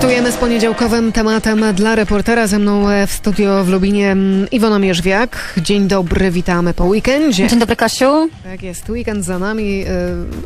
Startujemy z poniedziałkowym tematem dla reportera. Ze mną e, w studio w Lubinie mm, Iwona Mierzwiak. Dzień dobry, witamy po weekendzie. Dzień dobry, Kasiu. Tak jest, weekend za nami. e,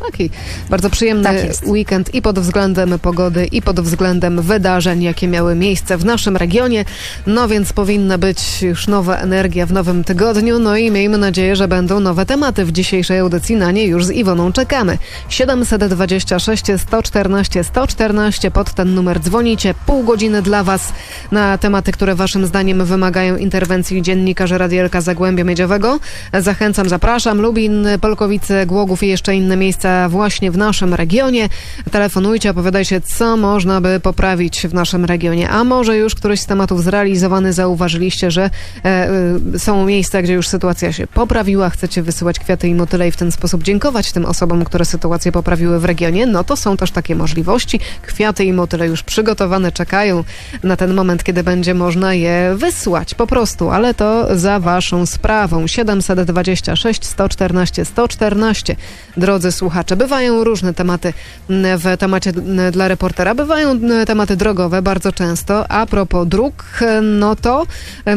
Taki bardzo przyjemny Tak weekend i pod względem pogody, i pod względem wydarzeń, jakie miały miejsce w naszym regionie. No więc powinna być już nowa energia w nowym tygodniu. No i miejmy nadzieję, że będą nowe tematy w dzisiejszej audycji. Na nie już z Iwoną czekamy. 726 114 114 pod ten numer dzwonicie. Pół godziny dla Was na tematy, które Waszym zdaniem wymagają interwencji dziennikarzy Radielka Zagłębia Miedziowego. Zachęcam, zapraszam. Lubin, Polkowice, Głogów i jeszcze inne miejsca właśnie w naszym regionie. Telefonujcie, opowiadajcie, co można by poprawić w naszym regionie. A może już któryś z tematów zrealizowany zauważyliście, że e, y, są miejsca, gdzie już sytuacja się poprawiła. Chcecie wysyłać kwiaty i motyle i w ten sposób dziękować tym osobom, które sytuację poprawiły w regionie. No to są też takie możliwości. Kwiaty i motyle już przygotowane, czekają na ten moment, kiedy będzie można je wysłać po prostu, ale to za waszą sprawą. 726 114 114. Drodzy słuchacze, bywają różne tematy w temacie mm, dla reportera. Bywają mm, tematy drogowe bardzo często. A propos dróg, no to e,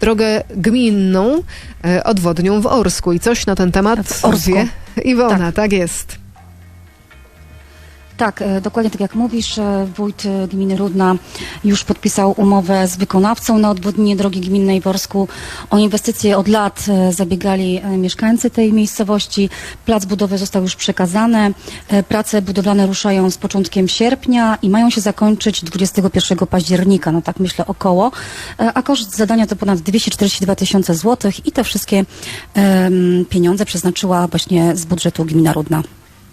drogę gminną e, odwodnią w Orsku i coś na ten temat W Orsku. wie Iwona, tak, Tak. jest. Tak, e, dokładnie tak jak mówisz, e, wójt e, gminy Rudna już podpisał umowę z wykonawcą na odwodnienie drogi gminnej w Orsku. O inwestycje od lat zabiegali mieszkańcy tej miejscowości. Plac budowy został już przekazany. Prace budowlane ruszają z początkiem sierpnia i mają się zakończyć 21 października, no tak myślę około. A koszt zadania to ponad 242 tysiące złotych i te wszystkie pieniądze przeznaczyła właśnie z budżetu gmina Rudna.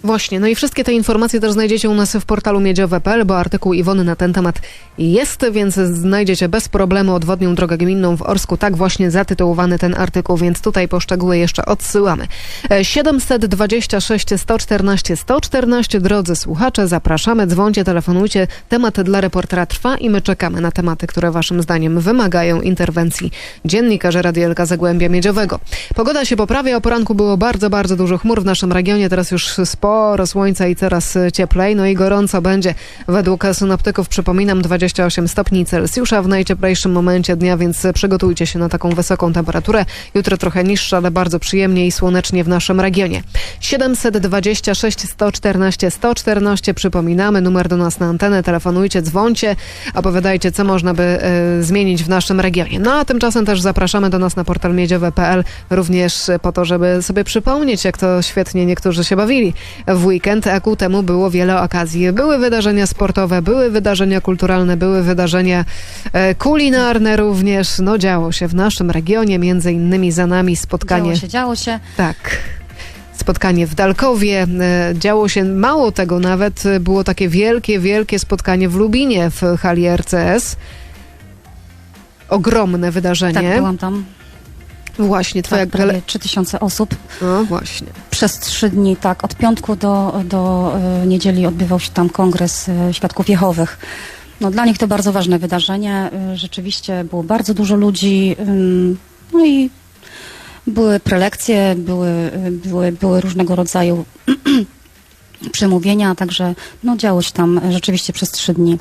Właśnie, no i wszystkie te informacje też znajdziecie u nas w portalu miedziowe.pl, bo artykuł Iwony na ten temat jest, więc znajdziecie bez problemu odwodnią drogę gminną w Orsku. Tak właśnie zatytułowany ten artykuł, więc tutaj po szczegóły jeszcze odsyłamy. E, 726 114 114, drodzy słuchacze, zapraszamy, dzwońcie, telefonujcie. Temat dla reportera trwa i my czekamy na tematy, które waszym zdaniem wymagają interwencji dziennikarzy Radielka Zagłębia Miedziowego. Pogoda się poprawia, o poranku było bardzo, bardzo dużo chmur w naszym regionie, teraz już sporo słońca i coraz cieplej, no i gorąco będzie według synoptyków, przypominam, 28 stopni Celsjusza w najcieplejszym momencie dnia, więc przygotujcie się na taką wysoką temperaturę. Jutro trochę niższa, ale bardzo przyjemnie i słonecznie w naszym regionie. 726 114 114, przypominamy, numer do nas na antenę, telefonujcie, dzwońcie, opowiadajcie, co można by e, zmienić w naszym regionie. No a tymczasem też zapraszamy do nas na portal miedziowe.pl również po to, żeby sobie przypomnieć, jak to świetnie niektórzy się bawili w weekend, a ku temu było wiele okazji. Były wydarzenia sportowe, były wydarzenia kulturalne, były wydarzenia e, kulinarne również. No działo się w naszym regionie, między innymi za nami spotkanie. Działo się, działo się. Tak. Spotkanie w Dalkowie. E, Działo się mało tego nawet. e, Było takie wielkie, wielkie spotkanie w Lubinie w hali RCS. Ogromne wydarzenie. Tak, byłam tam. Właśnie, twoja Tak, prawie 3000 osób. No właśnie. Przez trzy dni, tak, od piątku do, do e, niedzieli odbywał się tam kongres e, Świadków Jehowych. No, dla nich to bardzo ważne wydarzenie. E, Rzeczywiście było bardzo dużo ludzi. No i były prelekcje, były, były, były różnego rodzaju przemówienia, także no, działo się tam rzeczywiście przez trzy dni.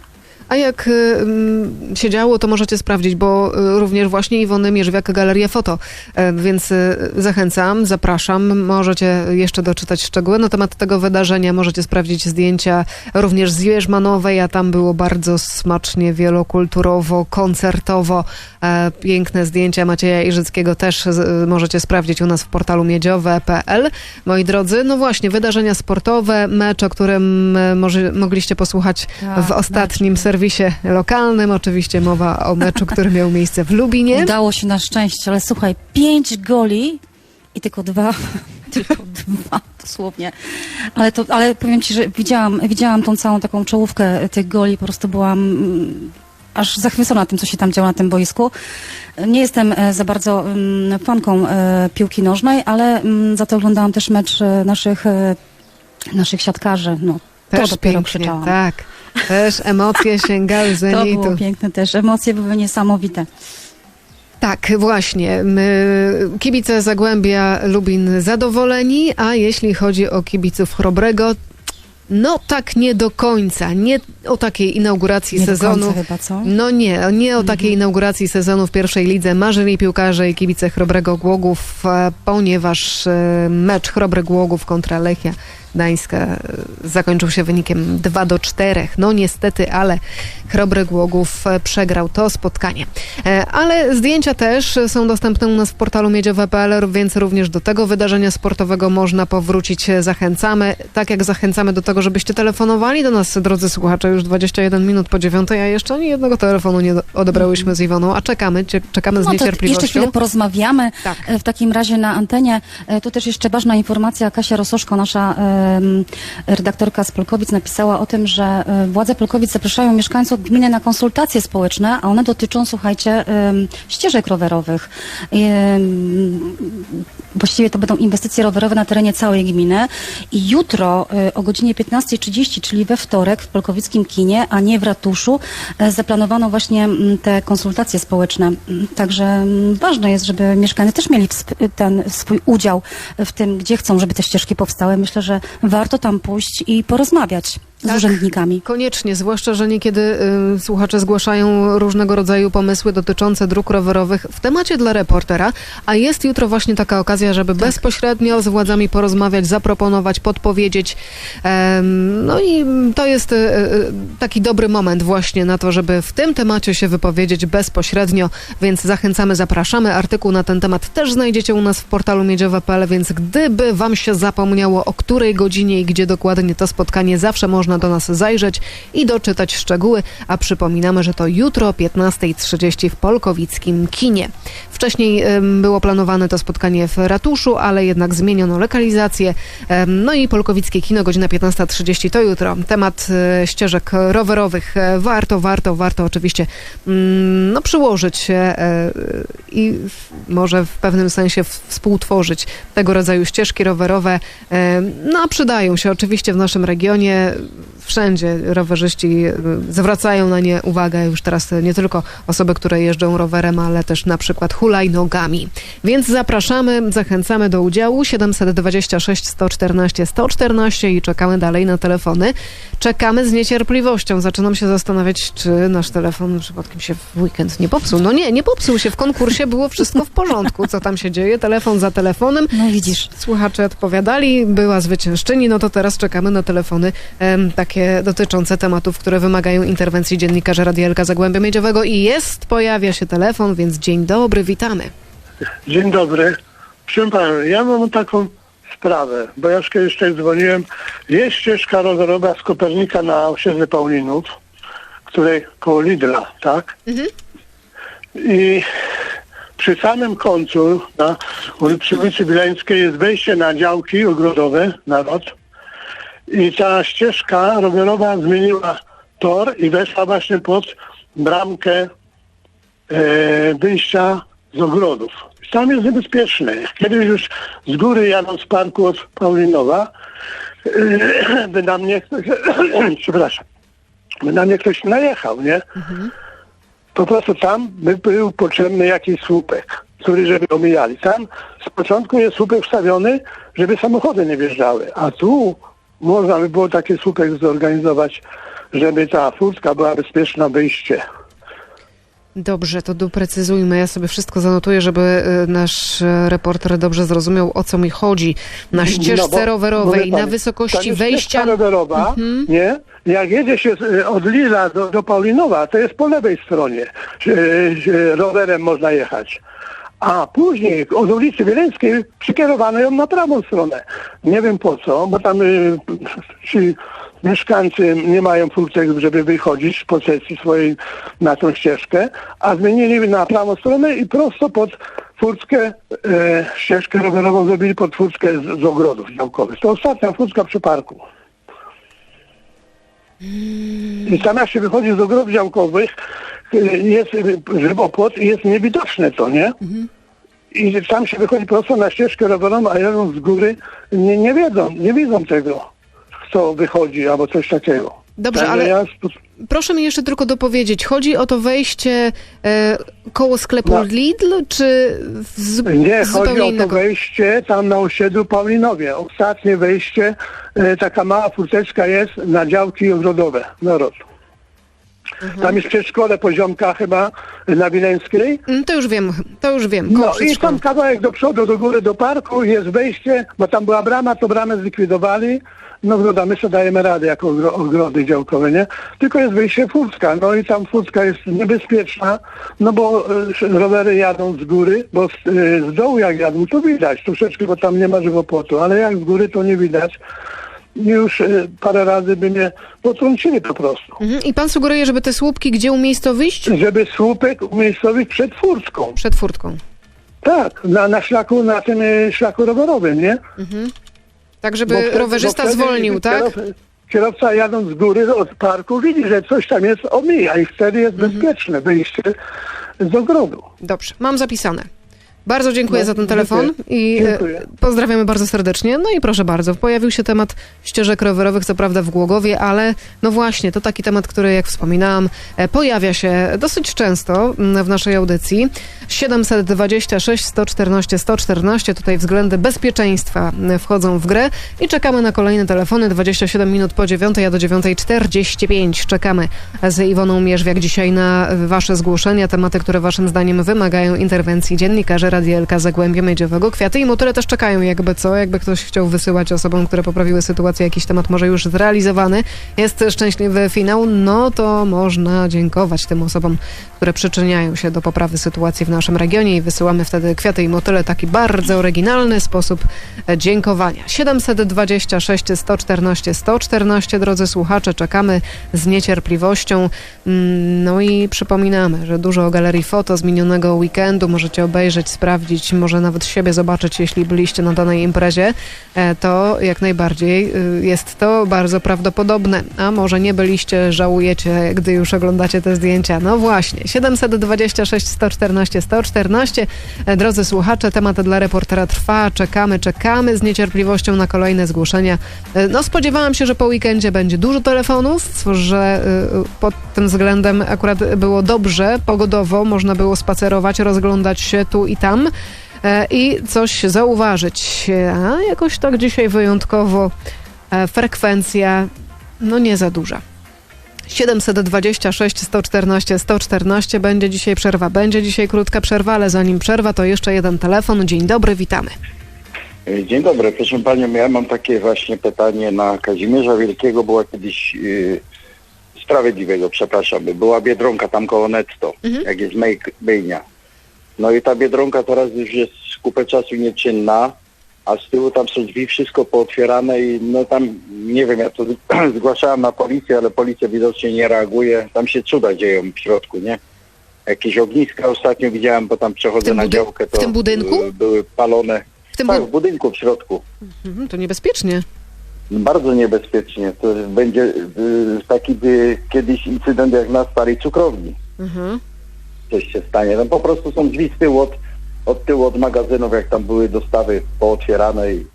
A jak y, mm, się działo, to możecie sprawdzić, bo y, również właśnie Iwony Mierzwiak Galeria Foto, E, więc y, zachęcam, zapraszam. Możecie jeszcze doczytać szczegóły na temat tego wydarzenia, możecie sprawdzić zdjęcia również z Jerzmanowej, a tam było bardzo smacznie, wielokulturowo, koncertowo. E, Piękne zdjęcia Macieja Iżyckiego też możecie sprawdzić u nas w portalu miedziowe.pl. Moi drodzy, no właśnie, wydarzenia sportowe, mecz, o którym mogliście posłuchać Tak, w ostatnim serwisie lokalnym. Oczywiście mowa o meczu, który miał miejsce w Lubinie. Udało się na szczęście, ale słuchaj, pięć goli i tylko dwa, tylko dwa dosłownie. Ale, to, ale powiem Ci, że widziałam, widziałam tą całą taką czołówkę tych goli, po prostu byłam mm, aż zachwycona tym, co się tam działo na tym boisku. Nie jestem e, za bardzo mm, fanką e, piłki nożnej, ale mm, za to oglądałam też mecz e, naszych, naszych siatkarzy. No, Też dopiero pięknie, krzyczałam. tak. Też emocje sięgały To zenitu. było piękne też. Emocje były niesamowite. Tak, właśnie. Kibice Zagłębia Lubin zadowoleni, a jeśli chodzi o kibiców Chrobrego, no tak nie do końca. Nie o takiej inauguracji Nie sezonu. chyba, co? No nie, nie o takiej inauguracji sezonu w pierwszej lidze marzyli piłkarze i kibice Chrobrego Głogów, e, ponieważ e, mecz Chrobre Głogów kontra Lechia Gdańska e, zakończył się wynikiem 2 do 4. No niestety, ale Chrobry Głogów e, przegrał to spotkanie. E, Ale zdjęcia też są dostępne u nas w portalu miedziowe.pl, więc również do tego wydarzenia sportowego można powrócić. Zachęcamy, tak jak zachęcamy do tego, żebyście telefonowali do nas, drodzy słuchacze, już 21 minut po dziewiątej, a jeszcze ani jednego telefonu nie odebrałyśmy z Iwoną, a czekamy, czekamy z No niecierpliwością. jeszcze chwilę porozmawiamy. Tak. W takim razie na antenie. Tu też jeszcze ważna informacja. Kasia Rososzko, nasza redaktorka z Polkowic, napisała o tym, że e, władze Polkowic zapraszają mieszkańców gminy na konsultacje społeczne, a one dotyczą, słuchajcie, ścieżek rowerowych. Właściwie to będą inwestycje rowerowe na terenie całej gminy. I jutro e, o godzinie 15.30, czyli we wtorek w Polkowickim kinie, a nie w ratuszu, e, zaplanowano właśnie te konsultacje społeczne. Także ważne jest, żeby mieszkańcy też mieli ten swój udział w tym, gdzie chcą, żeby te ścieżki powstały. Myślę, że warto tam pójść i porozmawiać z Tak. urzędnikami. Koniecznie, zwłaszcza, że niekiedy y, słuchacze zgłaszają różnego rodzaju pomysły dotyczące dróg rowerowych w temacie dla reportera, a jest jutro właśnie taka okazja, żeby bezpośrednio z władzami porozmawiać, zaproponować, podpowiedzieć. No i to jest y, y, taki dobry moment właśnie na to, żeby w tym temacie się wypowiedzieć bezpośrednio, więc zachęcamy, zapraszamy. Artykuł na ten temat też znajdziecie u nas w portalu miedziowe.pl, więc gdyby wam się zapomniało, o której godzinie i gdzie dokładnie to spotkanie, zawsze można do nas zajrzeć i doczytać szczegóły, a przypominamy, że to jutro o 15.30 w Polkowickim kinie. Wcześniej było planowane to spotkanie w ratuszu, ale jednak zmieniono lokalizację. No i Polkowickie kino, godzina 15.30 to jutro. Temat e, ścieżek rowerowych e, warto, warto, warto oczywiście mm, no, przyłożyć się e, i może w pewnym sensie współtworzyć tego rodzaju ścieżki rowerowe. No a przydają się oczywiście w naszym regionie. Wszędzie rowerzyści e, zwracają na nie uwagę już teraz e, nie tylko osoby, które jeżdżą rowerem, ale też na przykład hulajnogami. Więc zapraszamy, zachęcamy do udziału 726 114 114 i czekamy dalej na telefony. Czekamy z niecierpliwością. Zaczynam się zastanawiać, czy nasz telefon przypadkiem się w weekend nie popsuł. No nie, nie popsuł się. W konkursie było wszystko w porządku. Co tam się dzieje? Telefon za telefonem. No widzisz. Słuchacze odpowiadali, była zwyciężczyni, no to teraz czekamy na telefony takie dotyczące tematów, które wymagają interwencji dziennikarza Radielka Zagłębia Miedziowego i jest, pojawia się telefon, więc dzień dobry, witamy. Dzień dobry. Proszę pana, ja mam taką sprawę, bo ja już kiedyś tutaj dzwoniłem. Jest ścieżka rowerowa z Kopernika na osiedle Paulinów, której koło Lidla, tak? I przy samym końcu, na, ulicy Wileńskiej jest wejście na działki ogrodowe, narod. I ta ścieżka rowerowa zmieniła tor i weszła właśnie pod bramkę e, wyjścia z ogrodów. Tam jest niebezpieczne. Kiedyś już z góry jadąc z parku od Paulinowa, e, by na mnie ktoś, przepraszam, by na mnie ktoś najechał, nie? Po prostu tam by był potrzebny jakiś słupek, który żeby omijali. Tam z początku jest słupek wstawiony, żeby samochody nie wjeżdżały, a tu można by było taki słupek zorganizować, żeby ta furtka była bezpieczna wyjście. Dobrze, to doprecyzujmy. Ja sobie wszystko zanotuję, żeby y, nasz e, reporter dobrze zrozumiał, o co mi chodzi. Na ścieżce No bo- rowerowej, na wysokości jest wejścia... Mhm. ścieżka rowerowa, nie? Jak jedzie się z- od Lila do, do Paulinowa, to jest po lewej stronie. Rowerem można jechać. A później od ulicy Wieleńskiej przykierowano ją na prawą stronę. Nie wiem po co, bo tam y, ci mieszkańcy nie mają furtek, żeby wychodzić z posesji swojej na tą ścieżkę, a zmienili na prawą stronę i prosto pod furtkę, e, ścieżkę rowerową zrobili pod furtkę z, z ogrodów działkowych. To ostatnia furtka przy parku. I tam jak się wychodzi z ogrodów działkowych, jest żywopłot i jest niewidoczne to, nie? I tam się wychodzi prosto na ścieżkę rowerową, a jadąc z góry nie, nie wiedzą, nie widzą tego, kto wychodzi albo coś takiego. Dobrze, Także ale ja proszę mi jeszcze tylko dopowiedzieć, chodzi o to wejście e, koło sklepu No. Lidl, czy z, Nie, chodzi o to innego? wejście tam na osiedlu Paulinowie. Ostatnie wejście, e, taka mała furteczka jest na działki ogrodowe, narod. Mhm. Tam jest przedszkole poziomka chyba na Wileńskiej. Mm, To już wiem, to już wiem. koło No i tam kawałek do przodu, do góry, do parku jest wejście, bo tam była brama, to bramę zlikwidowali. No ogroda, my sobie dajemy radę jako ogro- ogrody działkowe, nie? Tylko jest wyjście furtka, no i tam furtka jest niebezpieczna, no bo e, rowery jadą z góry, bo z, e, z dołu jak jadą, to widać troszeczkę, bo tam nie ma żywopłotu, ale jak z góry to nie widać. Już e, parę razy by mnie potrącili po prostu. Mhm. I pan sugeruje, żeby te słupki gdzie umiejscowić? Żeby słupek umiejscowić przed furtką. Przed furtką. Tak, na, na szlaku, na tym e, szlaku rowerowym, nie? Tak, żeby wtedy- rowerzysta zwolnił, tak? Kierowca, kierowca jadąc z góry od parku widzi, że coś tam jest, omija i wtedy jest Mhm. bezpieczne wyjście z ogrodu. Dobrze, mam zapisane. Bardzo dziękuję No, za ten telefon dziękuję. i e, Dziękuję. pozdrawiamy bardzo serdecznie. No i proszę bardzo, pojawił się temat ścieżek rowerowych, co prawda w Głogowie, ale no właśnie, to taki temat, który jak wspominałam, e, pojawia się dosyć często mm, w naszej audycji. 726 114 114, tutaj względy bezpieczeństwa wchodzą w grę i czekamy na kolejne telefony, 27 minut po 9, a do 9.45 czekamy z Iwoną Mierzwiak dzisiaj na wasze zgłoszenia, tematy, które waszym zdaniem wymagają interwencji dziennikarzy Radia LK Zagłębia Miedziowego. Kwiaty i motyle też czekają, jakby co, jakby ktoś chciał wysyłać osobom, które poprawiły sytuację, jakiś temat może już zrealizowany. Jest szczęśliwy finał, no to można dziękować tym osobom, które przyczyniają się do poprawy sytuacji w naszym regionie i wysyłamy wtedy kwiaty i motyle, taki bardzo oryginalny sposób dziękowania. 726 114 114, drodzy słuchacze, czekamy z niecierpliwością. Mm, No i przypominamy, że dużo galerii foto z minionego weekendu możecie obejrzeć, sprawdzić, może nawet siebie zobaczyć, jeśli byliście na danej imprezie. E, To jak najbardziej y, jest to bardzo prawdopodobne. A może nie byliście, żałujecie, gdy już oglądacie te zdjęcia. No właśnie, 726 114 114. E, Drodzy słuchacze, temat dla reportera trwa. Czekamy, czekamy z niecierpliwością na kolejne zgłoszenia. E, No spodziewałam się, że po weekendzie będzie dużo telefonów, że y, pod tym względem akurat było dobrze, pogodowo, można było spacerować, rozglądać się tu i tam e, i coś zauważyć. A jakoś tak dzisiaj wyjątkowo e, frekwencja no nie za duża. 726 114 114 będzie dzisiaj przerwa. Będzie dzisiaj krótka przerwa, ale zanim przerwa to jeszcze jeden telefon. Dzień dobry, witamy. Dzień dobry, proszę Panią, ja mam takie właśnie pytanie na Kazimierza Wielkiego, była kiedyś yy, Sprawiedliwego, przepraszam, była Biedronka tam koło Netto, jak jest Bejnia. No i ta Biedronka teraz już jest kupę czasu nieczynna, a z tyłu tam są drzwi, wszystko pootwierane i no tam, nie wiem, ja to zgłaszałem na policję, ale policja widocznie nie reaguje, tam się cuda dzieją w środku, nie? Jakieś ogniska ostatnio widziałem, bo tam przechodzę na działkę, w to tym budynku? były palone. W tym Tak, w budynku w środku. Mhm, to niebezpiecznie. Bardzo niebezpiecznie. To będzie y, taki y, kiedyś incydent jak na starej cukrowni. Mhm. Coś się stanie. No po prostu są drzwi z tyłu od, od tyłu od magazynów, jak tam były dostawy pootwierane i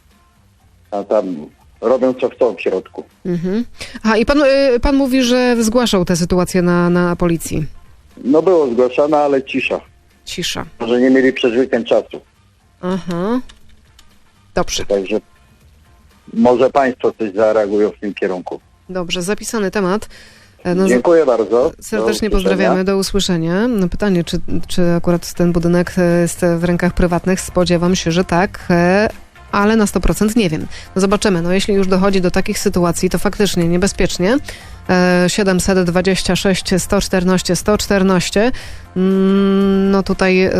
a tam robią co chcą w środku. Mhm. Aha, i pan, y, pan mówi, że zgłaszał tę sytuację na, na policji. No było zgłaszane, ale cisza. Cisza. Może nie mieli przez weekend czasu. Aha. Dobrze, Także może Państwo coś zareagują w tym kierunku. dobrze. Zapisany temat. E, No, Dziękuję bardzo. Do Serdecznie usłyszenia. pozdrawiamy, do usłyszenia. No pytanie, czy, czy akurat ten budynek e, jest w rękach prywatnych? Spodziewam się, że tak, e, ale na 100% nie wiem. No zobaczymy, no jeśli już dochodzi do takich sytuacji, to faktycznie niebezpiecznie. E, 726 114 114. Mm, No tutaj e,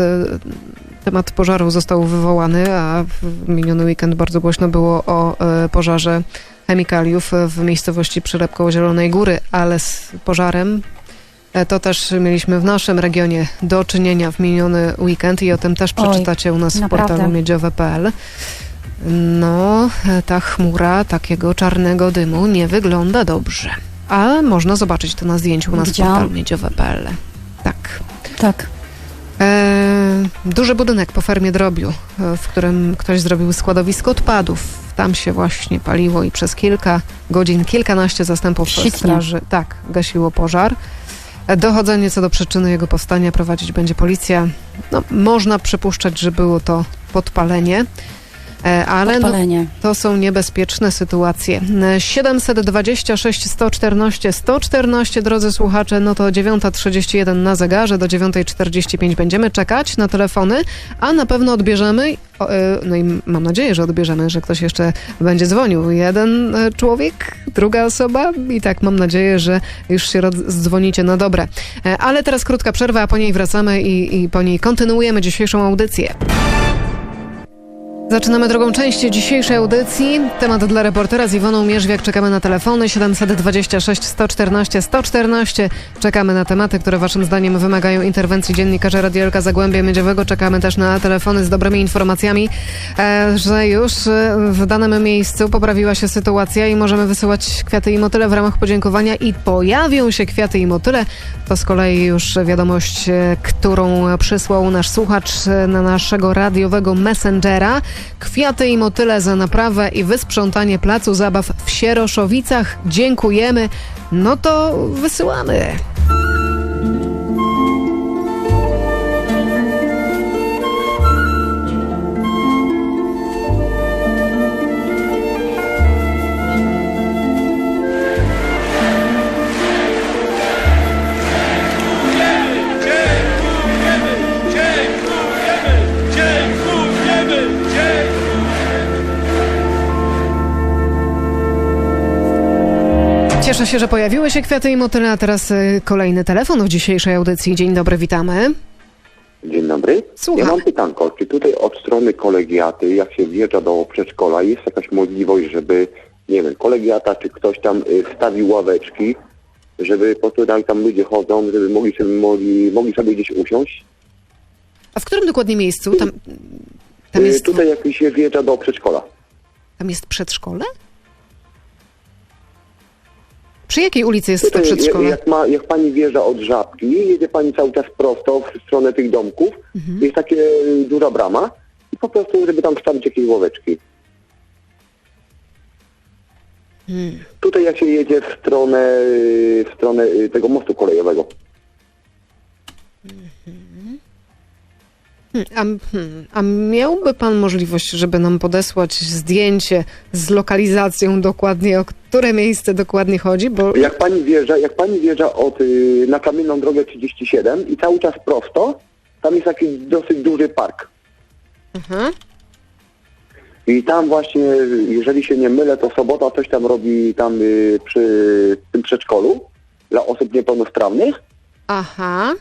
temat pożaru został wywołany, a w miniony weekend bardzo głośno było o e, pożarze chemikaliów w miejscowości Przylepkoło Zielonej Góry, ale z pożarem E, To też mieliśmy w naszym regionie do czynienia w miniony weekend i o tym też Oj, przeczytacie u nas w naprawdę. portalu miedziowe.pl. No, e, ta chmura takiego czarnego dymu nie wygląda dobrze. A można zobaczyć to na zdjęciu u nas w Widziałam. portalu miedziowe.pl. Tak. Tak. E, duży budynek po fermie drobiu, e, w którym ktoś zrobił składowisko odpadów. Tam się właśnie paliło i przez kilka godzin, kilkanaście zastępów Świetnie. straży tak, gasiło pożar. Dochodzenie co do przyczyny jego powstania prowadzić będzie policja. No, można przypuszczać, że było to podpalenie, ale no, to są niebezpieczne sytuacje. E, 726 114 114, drodzy słuchacze, no to 9.31 na zegarze, do 9.45 będziemy czekać na telefony, a na pewno odbierzemy, e, no i mam nadzieję, że odbierzemy, że ktoś jeszcze będzie dzwonił. Jeden e, człowiek, druga osoba i tak mam nadzieję, że już się dzwonicie na dobre. E, Ale teraz krótka przerwa, a po niej wracamy i, i po niej kontynuujemy dzisiejszą audycję. Zaczynamy drugą część dzisiejszej audycji. Temat dla reportera z Iwoną Mierzwiak. Czekamy na telefony 726 114 114. Czekamy na tematy, które waszym zdaniem wymagają interwencji dziennikarza Radiolka Zagłębia Miedziowego. Czekamy też na telefony z dobrymi informacjami, e, że już e, w danym miejscu poprawiła się sytuacja i możemy wysyłać kwiaty i motyle w ramach podziękowania i pojawią się kwiaty i motyle. To z kolei już wiadomość, e, którą przysłał nasz słuchacz na naszego radiowego Messengera. Kwiaty i motyle za naprawę i wysprzątanie placu zabaw w Sieroszowicach. Dziękujemy. No to wysyłamy. Cieszę się, że pojawiły się kwiaty i motyle, a teraz y, kolejny telefon w dzisiejszej audycji. Dzień dobry, witamy. Dzień dobry. Słuchamy. Ja mam pytanko, czy tutaj od strony kolegiaty, jak się wjeżdża do przedszkola, jest jakaś możliwość, żeby, nie wiem, kolegiata czy ktoś tam y, wstawił ławeczki, żeby po prostu tam, tam ludzie chodzą, żeby mogli sobie, mogli, mogli sobie gdzieś usiąść? A w którym dokładnie miejscu? Tam, tam, Y, jest, Tutaj jak się wjeżdża do przedszkola. tam jest przedszkole? Przy jakiej ulicy jest to Tutaj, przedszkole? jak, ma, jak pani wjeżdża od Żabki, jedzie pani cały czas prosto w stronę tych domków, Mhm. jest takie y, duża brama i po prostu, żeby tam wstawić jakieś ławeczki. Hmm. Tutaj jak się jedzie w stronę, y, w stronę y, tego mostu kolejowego. Hmm, A, hmm, a miałby pan możliwość, żeby nam podesłać zdjęcie z lokalizacją dokładnie, o które miejsce dokładnie chodzi? Bo Jak pani wjeżdża, jak pani wjeżdża od, y, na kamienną drogę 37 i cały czas prosto, tam jest taki dosyć duży park. Aha. I tam właśnie, jeżeli się nie mylę, to sobota coś tam robi tam y, przy tym przedszkolu dla osób niepełnosprawnych. Aha.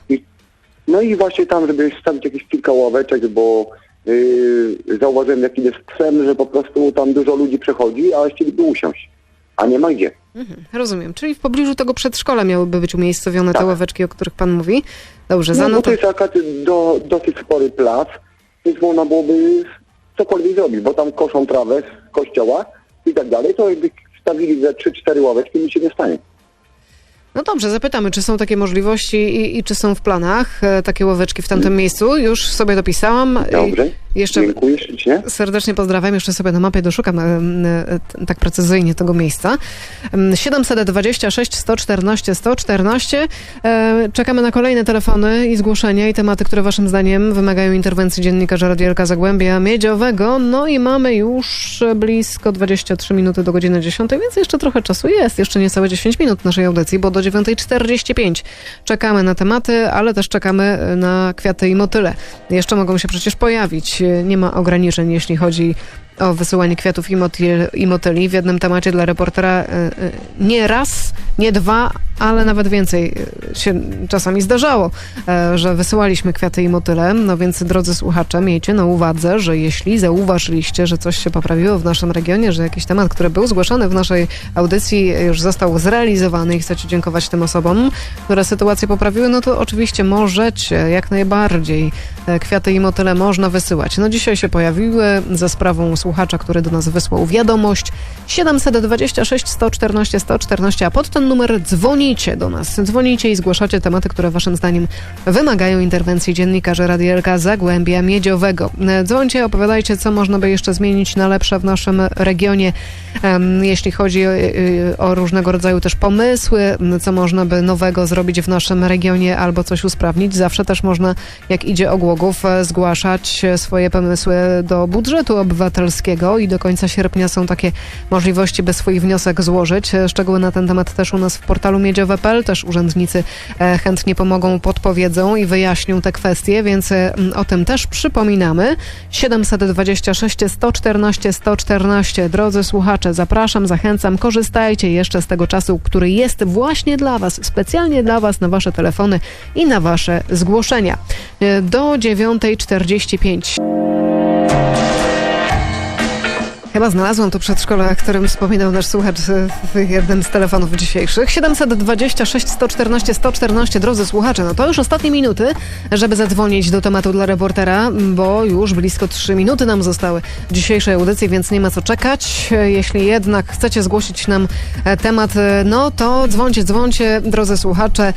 No i właśnie tam, żeby stawić jakieś kilka ławeczek, bo yy, zauważyłem jaki jest trend, że po prostu tam dużo ludzi przechodzi, a chcieliby usiąść. A nie ma gdzie. Mhm, rozumiem. Czyli w pobliżu tego przedszkola miałyby być umiejscowione te Tak. ławeczki, o których pan mówi. Dobrze, No, bo to zanotuję. jest jakaś do, dosyć spory plac, więc można byłoby cokolwiek zrobić, bo tam koszą trawę z kościoła i tak dalej, to jakby stawili ze 3-4 ławeczki, nic się nie stanie. No dobrze, zapytamy, czy są takie możliwości i, i czy są w planach e, takie ławeczki w tamtym miejscu. Już sobie dopisałam. Dobrze, Jeszcze dziękuję ślicznie. serdecznie pozdrawiam. Jeszcze sobie na mapie doszukam e, e, tak precyzyjnie tego miejsca. Em, 726 114 114. E, Czekamy na kolejne telefony i zgłoszenia i tematy, które waszym zdaniem wymagają interwencji dziennikarza Radiolka Zagłębia Miedziowego. No i mamy już blisko 23 minuty do godziny 10, więc jeszcze trochę czasu jest. Jeszcze niecałe 10 minut naszej audycji, bo do 9.45 czekamy na tematy, ale też czekamy na kwiaty i motyle. Jeszcze mogą się przecież pojawić. Nie ma ograniczeń, jeśli chodzi o wysyłanie kwiatów i, motyl, i motyli w jednym temacie dla reportera e, e, nie raz, nie dwa, ale nawet więcej e, się czasami zdarzało, że wysyłaliśmy kwiaty i motyle. No więc drodzy słuchacze, miejcie na uwadze, że jeśli zauważyliście, że coś się poprawiło w naszym regionie, że jakiś temat, który był zgłaszany w naszej audycji już został zrealizowany i chcecie dziękować tym osobom, które sytuację poprawiły, no to oczywiście możecie, jak najbardziej. Kwiaty i motyle można wysyłać. No dzisiaj się pojawiły za sprawą słuchacza, który do nas wysłał wiadomość 726 114 114, a pod ten numer dzwonicie do nas. Dzwonicie i zgłaszacie tematy, które waszym zdaniem wymagają interwencji dziennikarzy Radielka Zagłębia Miedziowego. Dzwońcie, opowiadajcie, co można by jeszcze zmienić na lepsze w naszym regionie, jeśli chodzi o, y, o różnego rodzaju też pomysły, co można by nowego zrobić w naszym regionie albo coś usprawnić. Zawsze też można, jak idzie o Głogów, e, zgłaszać swoje pomysły do budżetu obywatelskiego i do końca sierpnia są takie możliwości, by swój wniosek złożyć. E, Szczegóły na ten temat też u nas w portalu miedziowe.pl. Też urzędnicy e, chętnie pomogą, podpowiedzą i wyjaśnią te kwestie, więc e, o tym też przypominamy. 726 114 114. Drodzy słuchacze, zapraszam, zachęcam, korzystajcie jeszcze z tego czasu, który jest właśnie dla Was, specjalnie dla Was na Wasze telefony i na Wasze zgłoszenia. Do 9.45. Chyba znalazłam to przedszkole, o którym wspominał nasz słuchacz e, w jednym z telefonów dzisiejszych. 726 114 114, drodzy słuchacze, no to już ostatnie minuty, żeby zadzwonić do tematu dla reportera, bo już blisko 3 minuty nam zostały dzisiejszej audycji, więc nie ma co czekać. E, Jeśli jednak chcecie zgłosić nam e, temat, no to dzwońcie, dzwońcie, drodzy słuchacze.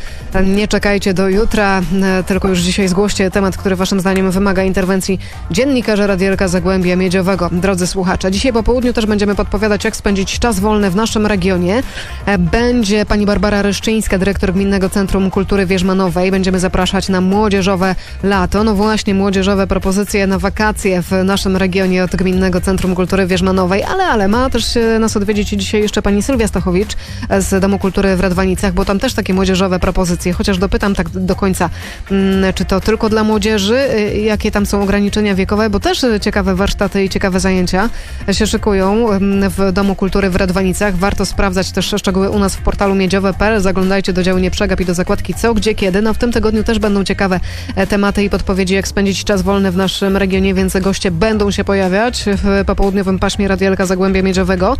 Nie czekajcie do jutra, tylko już dzisiaj zgłoście temat, który waszym zdaniem wymaga interwencji dziennikarza Radielka Zagłębia Miedziowego. Drodzy słuchacze, dzisiaj po południu też będziemy podpowiadać, jak spędzić czas wolny w naszym regionie. E, Będzie pani Barbara Ryszczyńska, dyrektor Gminnego Centrum Kultury Wierzmanowej. Będziemy zapraszać na młodzieżowe lato. No właśnie, młodzieżowe propozycje na wakacje w naszym regionie od Gminnego Centrum Kultury Wierzmanowej. Ale, ale ma też e, nas odwiedzić dzisiaj jeszcze pani Sylwia Stachowicz e, z Domu Kultury w Radwanicach, bo tam też takie młodzieżowe propozycje. Chociaż dopytam tak do końca, mm, czy to tylko dla młodzieży, jakie tam są ograniczenia wiekowe, bo też ciekawe warsztaty i ciekawe zajęcia się szykują w Domu Kultury w Radwanicach. Warto sprawdzać też szczegóły u nas w portalu miedziowe.pl. Zaglądajcie do działu Nie Przegap i do zakładki Co, Gdzie, Kiedy. No w tym tygodniu też będą ciekawe e, tematy i podpowiedzi, jak spędzić czas wolny w naszym regionie, więc goście będą się pojawiać w popołudniowym paśmie Radielka Zagłębia Miedziowego.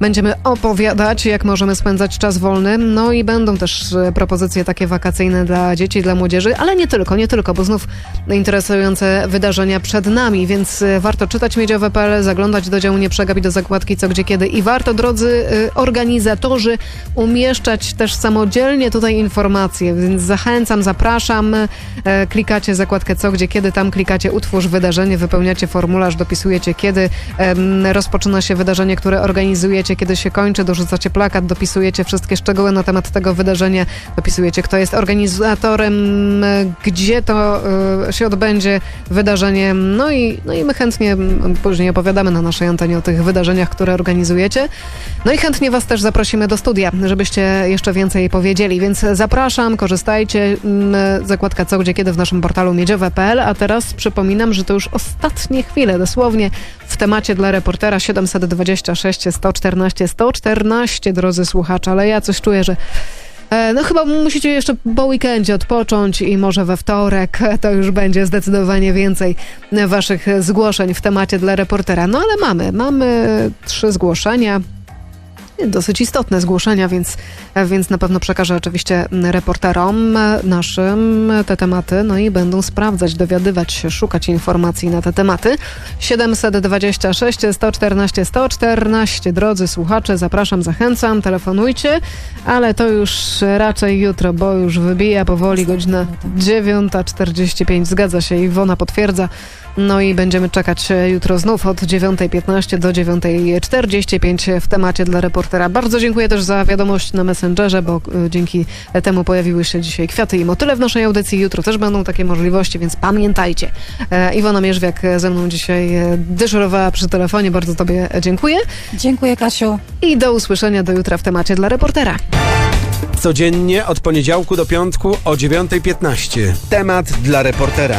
Będziemy opowiadać, jak możemy spędzać czas wolny. No i będą też e, propozycje takie wakacyjne dla dzieci, dla młodzieży, ale nie tylko, nie tylko, bo znów interesujące wydarzenia przed nami, więc e, warto czytać miedziowe.pl, zaglądać do działu Nie Przegap i do zakładki Co, Gdzie, Kiedy. I warto, drodzy e, organizatorzy, umieszczać też samodzielnie tutaj informacje, więc zachęcam, zapraszam. E, Klikacie zakładkę Co, Gdzie, Kiedy, tam klikacie utwórz wydarzenie, wypełniacie formularz, dopisujecie kiedy. Rozpoczyna się wydarzenie, które organizujecie, kiedy się kończy, dorzucacie plakat, dopisujecie wszystkie szczegóły na temat tego wydarzenia, dopisujecie kto jest organizatorem, e, gdzie to się odbędzie wydarzenie, no i, no i my chętnie później opowiadamy na naszej antenie o tych wydarzeniach, które organizujecie. No i chętnie Was też zaprosimy do studia, żebyście jeszcze więcej powiedzieli, więc zapraszam, korzystajcie. Mm, Zakładka co, gdzie, kiedy w naszym portalu miedziowe.pl, a teraz przypominam, że to już ostatnie chwile, dosłownie w temacie dla reportera 726 114 114, drodzy słuchacze, ale ja coś czuję, że No chyba musicie jeszcze po weekendzie odpocząć i może we wtorek to już będzie zdecydowanie więcej waszych zgłoszeń w temacie dla reportera. No ale mamy, mamy trzy zgłoszenia. Dosyć istotne zgłoszenia, więc, więc na pewno przekażę oczywiście reporterom naszym te tematy, no i będą sprawdzać, dowiadywać się, szukać informacji na te tematy. 726 114 114, drodzy słuchacze, zapraszam, zachęcam, telefonujcie, ale to już raczej jutro, bo już wybija powoli godzina 9.45, zgadza się, Iwona potwierdza. No i będziemy czekać e, jutro znów od 9.15 do 9.45 w temacie dla reportera. Bardzo dziękuję też za wiadomość na Messengerze, bo e, dzięki temu pojawiły się dzisiaj kwiaty i motyle w naszej audycji. Jutro też będą takie możliwości, więc pamiętajcie. E, Iwona Mierzwiak ze mną dzisiaj dyżurowała przy telefonie. Bardzo Tobie dziękuję Dziękuję, Kasiu. i do usłyszenia do jutra w temacie dla reportera. Codziennie od poniedziałku do piątku o 9.15. Temat dla reportera.